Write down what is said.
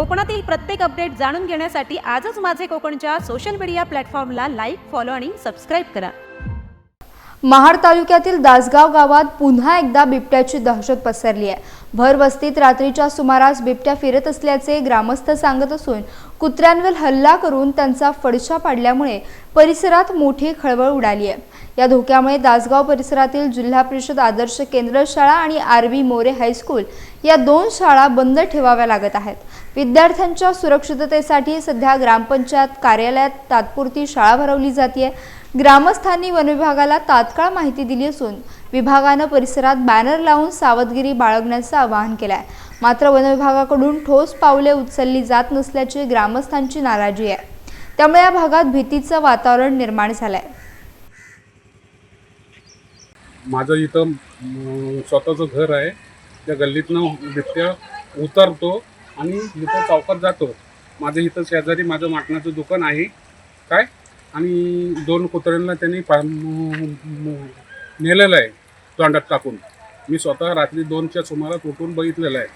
कोकणातील प्रत्येक अपडेट जाणून घेण्यासाठी आजच माझे कोकणच्या सोशल मीडिया प्लॅटफॉर्मला लाईक फॉलो आणि सबस्क्राईब करा. महाड तालुक्यातील दासगाव गावात पुन्हा एकदा बिबट्याची दहशत पसरली आहे. भर वस्तीत रात्रीच्या सुमारास बिबट्या फिरत असल्याचे ग्रामस्थ सांगत असून कुत्र्यांवर हल्ला करून त्यांचा फडशा पाडल्यामुळे परिसरात मोठी खळबळ उडाली आहे. या धोक्यामुळे दासगाव परिसरातील जिल्हा परिषद आदर्श केंद्र शाळा आणि आर व्ही मोरे हायस्कूल या दोन शाळा बंद ठेवाव्या लागत आहेत. विद्यार्थ्यांच्या सुरक्षिततेसाठी सध्या ग्रामपंचायत कार्यालयात तात्पुरती शाळा भरवली जाते ग्रामस्थांनी वनविभागाला तात्काळ माहिती दिली असून विभागानं परिसरात बॅनर लावून सावधगिरी बाळगण्याचं आवाहन केलं आहे मात्र वनविभागाकडून ठोस पावले उचलली जात नसल्याची ग्रामस्थांची नाराजी आहे. त्यामुळे या भागात भीतीचं वातावरण निर्माण झालं आहे माझं इथं स्वतःचं घर आहे. त्या गल्लीतनं बिबट्या उतरतो. आणि इथं चौकात जातो. माझं इथं शेजारी माझं माटणाचं दुकान आहे. काय? आणि दोन कुत्र्यांना त्यांनी नेलेलं आहे. तोंडात टाकून. मी स्वतः रात्री दोनच्या सुमारात उठून बघितलेलं आहे.